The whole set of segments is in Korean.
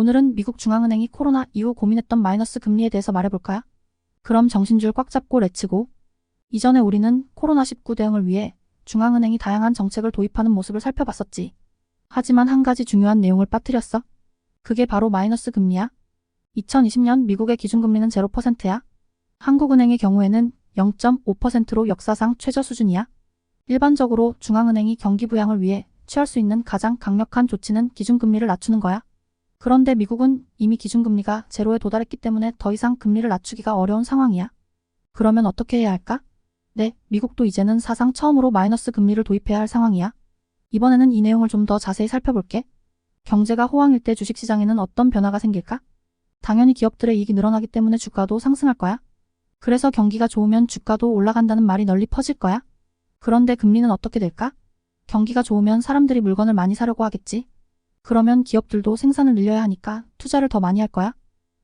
오늘은 미국 중앙은행이 코로나 이후 고민했던 마이너스 금리에 대해서 말해볼까요? 그럼 정신줄 꽉 잡고 렛츠고. 이전에 우리는 코로나19 대응을 위해 중앙은행이 다양한 정책을 도입하는 모습을 살펴봤었지. 하지만 한 가지 중요한 내용을 빠뜨렸어. 그게 바로 마이너스 금리야. 2020년 미국의 기준금리는 0%야. 한국은행의 경우에는 0.5%로 역사상 최저 수준이야. 일반적으로 중앙은행이 경기 부양을 위해 취할 수 있는 가장 강력한 조치는 기준금리를 낮추는 거야. 그런데 미국은 이미 기준금리가 제로에 도달했기 때문에 더 이상 금리를 낮추기가 어려운 상황이야. 그러면 어떻게 해야 할까? 네, 미국도 이제는 사상 처음으로 마이너스 금리를 도입해야 할 상황이야. 이번에는 이 내용을 좀 더 자세히 살펴볼게. 경제가 호황일 때 주식시장에는 어떤 변화가 생길까? 당연히 기업들의 이익이 늘어나기 때문에 주가도 상승할 거야. 그래서 경기가 좋으면 주가도 올라간다는 말이 널리 퍼질 거야. 그런데 금리는 어떻게 될까? 경기가 좋으면 사람들이 물건을 많이 사려고 하겠지. 그러면 기업들도 생산을 늘려야 하니까 투자를 더 많이 할 거야.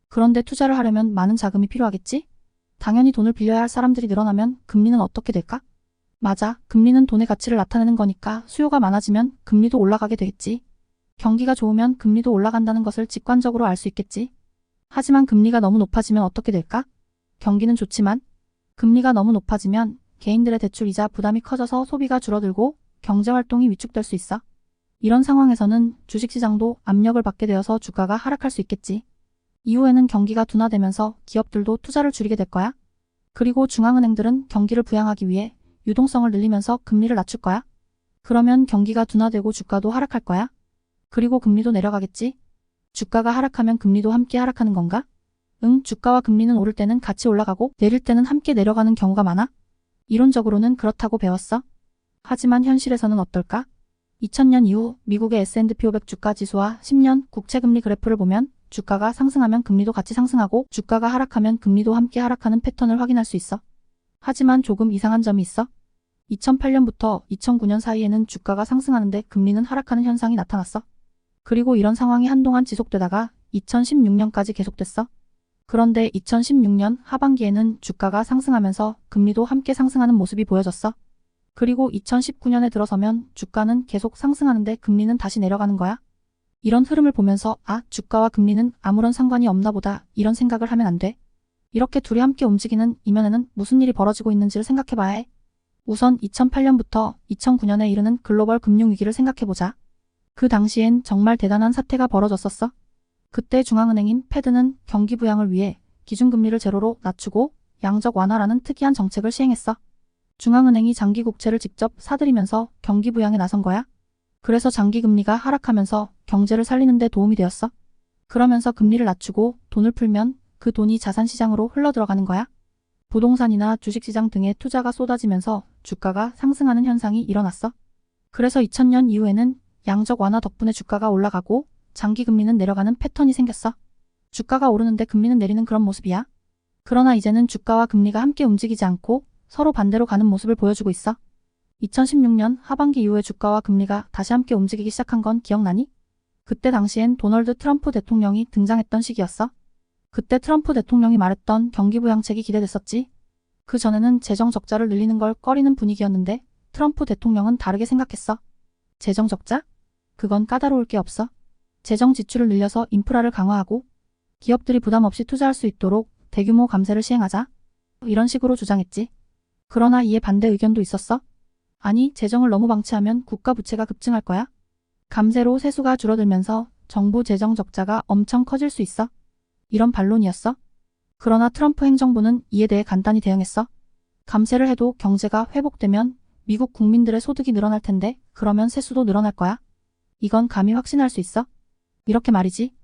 그런데 투자를 하려면 많은 자금이 필요하겠지? 당연히 돈을 빌려야 할 사람들이 늘어나면 금리는 어떻게 될까? 맞아. 금리는 돈의 가치를 나타내는 거니까 수요가 많아지면 금리도 올라가게 되겠지. 경기가 좋으면 금리도 올라간다는 것을 직관적으로 알 수 있겠지. 하지만 금리가 너무 높아지면 어떻게 될까? 경기는 좋지만 금리가 너무 높아지면 개인들의 대출 이자 부담이 커져서 소비가 줄어들고 경제 활동이 위축될 수 있어. 이런 상황에서는 주식시장도 압력을 받게 되어서 주가가 하락할 수 있겠지. 이후에는 경기가 둔화되면서 기업들도 투자를 줄이게 될 거야. 그리고 중앙은행들은 경기를 부양하기 위해 유동성을 늘리면서 금리를 낮출 거야. 그러면 경기가 둔화되고 주가도 하락할 거야. 그리고 금리도 내려가겠지. 주가가 하락하면 금리도 함께 하락하는 건가? 응, 주가와 금리는 오를 때는 같이 올라가고 내릴 때는 함께 내려가는 경우가 많아. 이론적으로는 그렇다고 배웠어. 하지만 현실에서는 어떨까? 2000년 이후 미국의 S&P 500 주가 지수와 10년 국채 금리 그래프를 보면 주가가 상승하면 금리도 같이 상승하고 주가가 하락하면 금리도 함께 하락하는 패턴을 확인할 수 있어. 하지만 조금 이상한 점이 있어. 2008년부터 2009년 사이에는 주가가 상승하는데 금리는 하락하는 현상이 나타났어. 그리고 이런 상황이 한동안 지속되다가 2016년까지 계속됐어. 그런데 2016년 하반기에는 주가가 상승하면서 금리도 함께 상승하는 모습이 보여졌어. 그리고 2019년에 들어서면 주가는 계속 상승하는데 금리는 다시 내려가는 거야. 이런 흐름을 보면서 아, 주가와 금리는 아무런 상관이 없나 보다 이런 생각을 하면 안 돼. 이렇게 둘이 함께 움직이는 이면에는 무슨 일이 벌어지고 있는지를 생각해 봐야 해. 우선 2008년부터 2009년에 이르는 글로벌 금융위기를 생각해 보자. 그 당시엔 정말 대단한 사태가 벌어졌었어. 그때 중앙은행인 패드는 경기 부양을 위해 기준금리를 제로로 낮추고 양적 완화라는 특이한 정책을 시행했어. 중앙은행이 장기 국채를 직접 사들이면서 경기 부양에 나선 거야. 그래서 장기 금리가 하락하면서 경제를 살리는 데 도움이 되었어. 그러면서 금리를 낮추고 돈을 풀면 그 돈이 자산 시장으로 흘러 들어가는 거야. 부동산이나 주식시장 등에 투자가 쏟아지면서 주가가 상승하는 현상이 일어났어. 그래서 2000년 이후에는 양적 완화 덕분에 주가가 올라가고 장기 금리는 내려가는 패턴이 생겼어. 주가가 오르는데 금리는 내리는 그런 모습이야. 그러나 이제는 주가와 금리가 함께 움직이지 않고 서로 반대로 가는 모습을 보여주고 있어. 2016년 하반기 이후에 주가와 금리가 다시 함께 움직이기 시작한 건 기억나니? 그때 당시엔 도널드 트럼프 대통령이 등장했던 시기였어. 그때 트럼프 대통령이 말했던 경기 부양책이 기대됐었지. 그 전에는 재정 적자를 늘리는 걸 꺼리는 분위기였는데 트럼프 대통령은 다르게 생각했어. 재정 적자? 그건 까다로울 게 없어. 재정 지출을 늘려서 인프라를 강화하고 기업들이 부담 없이 투자할 수 있도록 대규모 감세를 시행하자. 이런 식으로 주장했지. 그러나 이에 반대 의견도 있었어. 아니, 재정을 너무 방치하면 국가 부채가 급증할 거야. 감세로 세수가 줄어들면서 정부 재정 적자가 엄청 커질 수 있어. 이런 반론이었어. 그러나 트럼프 행정부는 이에 대해 간단히 대응했어. 감세를 해도 경제가 회복되면 미국 국민들의 소득이 늘어날 텐데 그러면 세수도 늘어날 거야. 이건 감히 확신할 수 있어? 이렇게 말이지.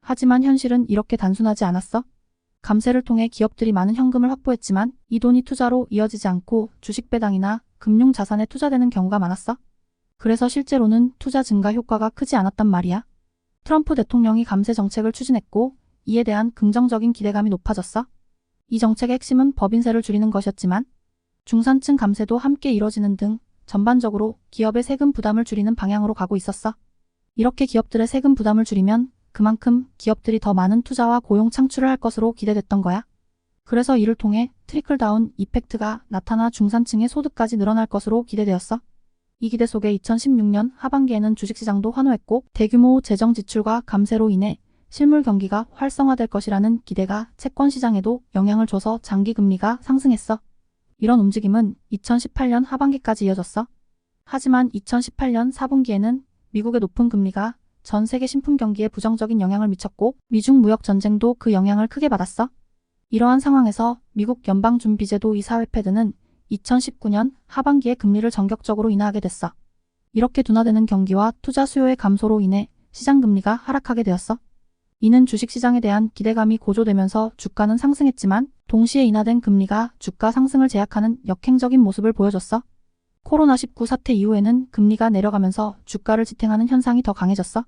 하지만 현실은 이렇게 단순하지 않았어. 감세를 통해 기업들이 많은 현금을 확보했지만 이 돈이 투자로 이어지지 않고 주식 배당이나 금융 자산에 투자되는 경우가 많았어. 그래서 실제로는 투자 증가 효과가 크지 않았단 말이야. 트럼프 대통령이 감세 정책을 추진했고 이에 대한 긍정적인 기대감이 높아졌어. 이 정책의 핵심은 법인세를 줄이는 것이었지만 중산층 감세도 함께 이뤄지는 등 전반적으로 기업의 세금 부담을 줄이는 방향으로 가고 있었어. 이렇게 기업들의 세금 부담을 줄이면 그만큼 기업들이 더 많은 투자와 고용 창출을 할 것으로 기대됐던 거야. 그래서 이를 통해 트리클다운 이펙트가 나타나 중산층의 소득까지 늘어날 것으로 기대되었어. 이 기대 속에 2016년 하반기에는 주식시장도 환호했고 대규모 재정 지출과 감세로 인해 실물 경기가 활성화될 것이라는 기대가 채권 시장에도 영향을 줘서 장기 금리가 상승했어. 이런 움직임은 2018년 하반기까지 이어졌어. 하지만 2018년 4분기에는 미국의 높은 금리가 전 세계 신품 경기에 부정적인 영향을 미쳤고 미중 무역 전쟁도 그 영향을 크게 받았어. 이러한 상황에서 미국 연방준비제도 이사회 패드는 2019년 하반기에 금리를 전격적으로 인하하게 됐어. 이렇게 둔화되는 경기와 투자 수요의 감소로 인해 시장 금리가 하락하게 되었어. 이는 주식시장에 대한 기대감이 고조되면서 주가는 상승했지만 동시에 인하된 금리가 주가 상승을 제약하는 역행적인 모습을 보여줬어. 코로나19 사태 이후에는 금리가 내려가면서 주가를 지탱하는 현상이 더 강해졌어.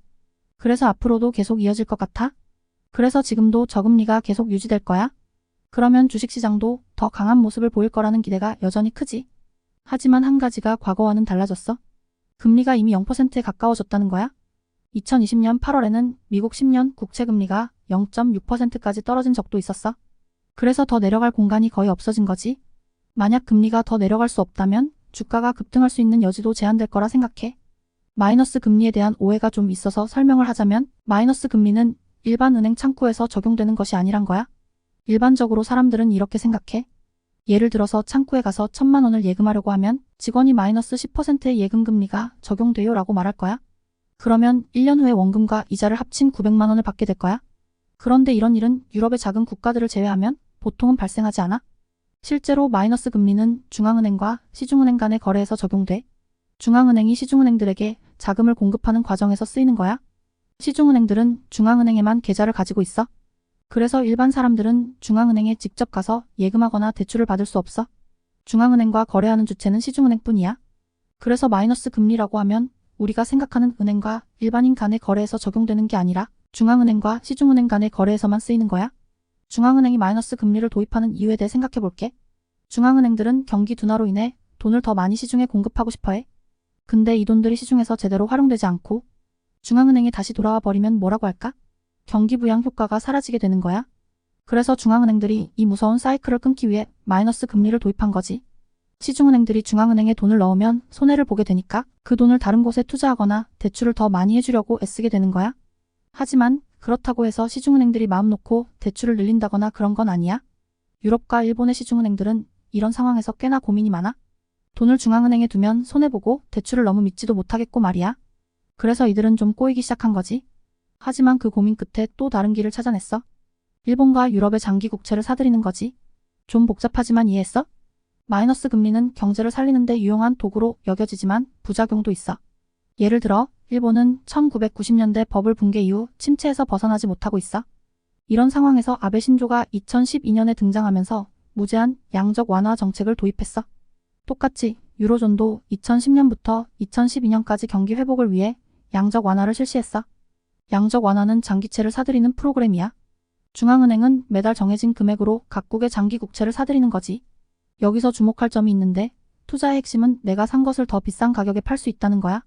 그래서 앞으로도 계속 이어질 것 같아? 그래서 지금도 저금리가 계속 유지될 거야? 그러면 주식시장도 더 강한 모습을 보일 거라는 기대가 여전히 크지. 하지만 한 가지가 과거와는 달라졌어. 금리가 이미 0%에 가까워졌다는 거야. 2020년 8월에는 미국 10년 국채 금리가 0.6%까지 떨어진 적도 있었어. 그래서 더 내려갈 공간이 거의 없어진 거지. 만약 금리가 더 내려갈 수 없다면 주가가 급등할 수 있는 여지도 제한될 거라 생각해. 마이너스 금리에 대한 오해가 좀 있어서 설명을 하자면 마이너스 금리는 일반 은행 창구에서 적용되는 것이 아니란 거야. 일반적으로 사람들은 이렇게 생각해. 예를 들어서 창구에 가서 천만 원을 예금하려고 하면 직원이 마이너스 10%의 예금 금리가 적용돼요 라고 말할 거야. 그러면 1년 후에 원금과 이자를 합친 900만 원을 받게 될 거야. 그런데 이런 일은 유럽의 작은 국가들을 제외하면 보통은 발생하지 않아. 실제로 마이너스 금리는 중앙은행과 시중은행 간의 거래에서 적용돼. 중앙은행이 시중은행들에게 자금을 공급하는 과정에서 쓰이는 거야. 시중은행들은 중앙은행에만 계좌를 가지고 있어. 그래서 일반 사람들은 중앙은행에 직접 가서 예금하거나 대출을 받을 수 없어. 중앙은행과 거래하는 주체는 시중은행뿐이야. 그래서 마이너스 금리라고 하면 우리가 생각하는 은행과 일반인 간의 거래에서 적용되는 게 아니라 중앙은행과 시중은행 간의 거래에서만 쓰이는 거야. 중앙은행이 마이너스 금리를 도입하는 이유에 대해 생각해 볼게. 중앙은행들은 경기 둔화로 인해 돈을 더 많이 시중에 공급하고 싶어 해. 근데 이 돈들이 시중에서 제대로 활용되지 않고 중앙은행에 다시 돌아와 버리면 뭐라고 할까? 경기 부양 효과가 사라지게 되는 거야. 그래서 중앙은행들이 이 무서운 사이클을 끊기 위해 마이너스 금리를 도입한 거지. 시중은행들이 중앙은행에 돈을 넣으면 손해를 보게 되니까 그 돈을 다른 곳에 투자하거나 대출을 더 많이 해주려고 애쓰게 되는 거야. 하지만 그렇다고 해서 시중은행들이 마음 놓고 대출을 늘린다거나 그런 건 아니야. 유럽과 일본의 시중은행들은 이런 상황에서 꽤나 고민이 많아. 돈을 중앙은행에 두면 손해보고 대출을 너무 믿지도 못하겠고 말이야. 그래서 이들은 좀 꼬이기 시작한 거지. 하지만 그 고민 끝에 또 다른 길을 찾아냈어. 일본과 유럽의 장기 국채를 사들이는 거지. 좀 복잡하지만 이해했어? 마이너스 금리는 경제를 살리는데 유용한 도구로 여겨지지만 부작용도 있어. 예를 들어 일본은 1990년대 버블 붕괴 이후 침체에서 벗어나지 못하고 있어. 이런 상황에서 아베 신조가 2012년에 등장하면서 무제한 양적 완화 정책을 도입했어. 똑같이 유로존도 2010년부터 2012년까지 경기 회복을 위해 양적 완화를 실시했어. 양적 완화는 장기채를 사들이는 프로그램이야. 중앙은행은 매달 정해진 금액으로 각국의 장기 국채를 사들이는 거지. 여기서 주목할 점이 있는데 투자의 핵심은 내가 산 것을 더 비싼 가격에 팔 수 있다는 거야.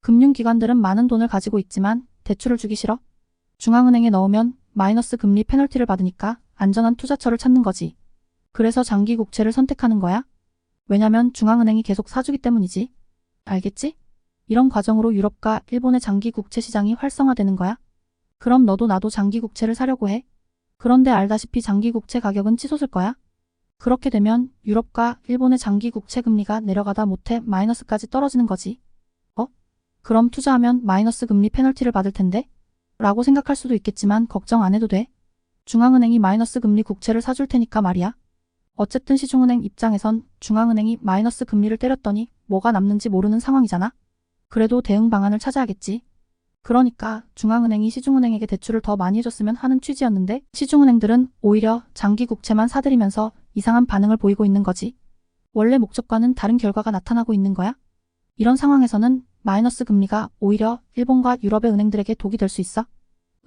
금융기관들은 많은 돈을 가지고 있지만 대출을 주기 싫어. 중앙은행에 넣으면 마이너스 금리 페널티를 받으니까 안전한 투자처를 찾는 거지. 그래서 장기 국채를 선택하는 거야. 왜냐면 중앙은행이 계속 사주기 때문이지. 알겠지? 이런 과정으로 유럽과 일본의 장기 국채 시장이 활성화되는 거야. 그럼 너도 나도 장기 국채를 사려고 해. 그런데 알다시피 장기 국채 가격은 치솟을 거야. 그렇게 되면 유럽과 일본의 장기 국채 금리가 내려가다 못해 마이너스까지 떨어지는 거지. 어? 그럼 투자하면 마이너스 금리 페널티를 받을 텐데? 라고 생각할 수도 있겠지만 걱정 안 해도 돼. 중앙은행이 마이너스 금리 국채를 사줄 테니까 말이야. 어쨌든 시중은행 입장에선 중앙은행이 마이너스 금리를 때렸더니 뭐가 남는지 모르는 상황이잖아. 그래도 대응 방안을 찾아야겠지. 그러니까 중앙은행이 시중은행에게 대출을 더 많이 해줬으면 하는 취지였는데 시중은행들은 오히려 장기 국채만 사들이면서 이상한 반응을 보이고 있는 거지. 원래 목적과는 다른 결과가 나타나고 있는 거야. 이런 상황에서는 마이너스 금리가 오히려 일본과 유럽의 은행들에게 독이 될 수 있어.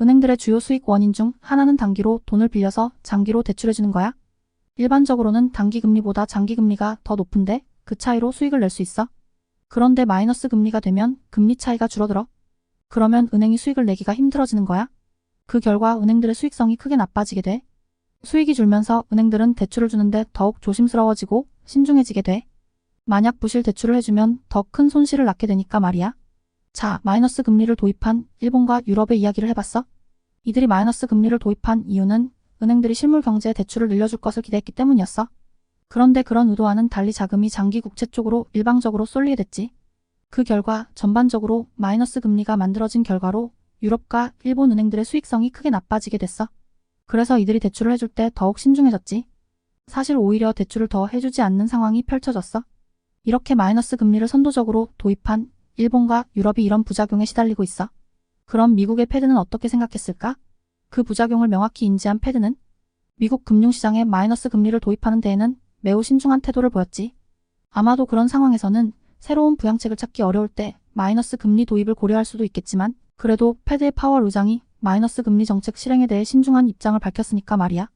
은행들의 주요 수익 원인 중 하나는 단기로 돈을 빌려서 장기로 대출해주는 거야. 일반적으로는 단기 금리보다 장기 금리가 더 높은데 그 차이로 수익을 낼 수 있어. 그런데 마이너스 금리가 되면 금리 차이가 줄어들어. 그러면 은행이 수익을 내기가 힘들어지는 거야. 그 결과 은행들의 수익성이 크게 나빠지게 돼. 수익이 줄면서 은행들은 대출을 주는데 더욱 조심스러워지고 신중해지게 돼. 만약 부실 대출을 해주면 더 큰 손실을 낳게 되니까 말이야. 자, 마이너스 금리를 도입한 일본과 유럽의 이야기를 해봤어? 이들이 마이너스 금리를 도입한 이유는 은행들이 실물 경제에 대출을 늘려줄 것을 기대했기 때문이었어. 그런데 그런 의도와는 달리 자금이 장기 국채 쪽으로 일방적으로 쏠리게 됐지. 그 결과 전반적으로 마이너스 금리가 만들어진 결과로 유럽과 일본 은행들의 수익성이 크게 나빠지게 됐어. 그래서 이들이 대출을 해줄 때 더욱 신중해졌지. 사실 오히려 대출을 더 해주지 않는 상황이 펼쳐졌어. 이렇게 마이너스 금리를 선도적으로 도입한 일본과 유럽이 이런 부작용에 시달리고 있어. 그럼 미국의 패드는 어떻게 생각했을까? 그 부작용을 명확히 인지한 패드는 미국 금융시장에 마이너스 금리를 도입하는 데에는 매우 신중한 태도를 보였지. 아마도 그런 상황에서는 새로운 부양책을 찾기 어려울 때 마이너스 금리 도입을 고려할 수도 있겠지만 그래도 패드의 파월 의장이 마이너스 금리 정책 실행에 대해 신중한 입장을 밝혔으니까 말이야.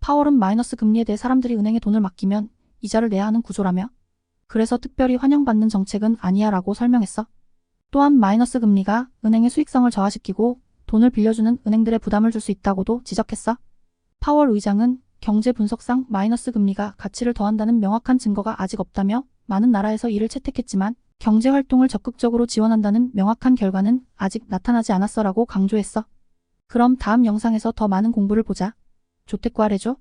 파월은 마이너스 금리에 대해 사람들이 은행에 돈을 맡기면 이자를 내야 하는 구조라며 그래서 특별히 환영받는 정책은 아니야 라고 설명했어. 또한 마이너스 금리가 은행의 수익성을 저하시키고 돈을 빌려주는 은행들의 부담을 줄 수 있다고도 지적했어. 파월 의장은 경제 분석상 마이너스 금리가 가치를 더한다는 명확한 증거가 아직 없다며 많은 나라에서 이를 채택했지만 경제 활동을 적극적으로 지원한다는 명확한 결과는 아직 나타나지 않았어라고 강조했어. 그럼 다음 영상에서 더 많은 공부를 보자. 조태과래죠?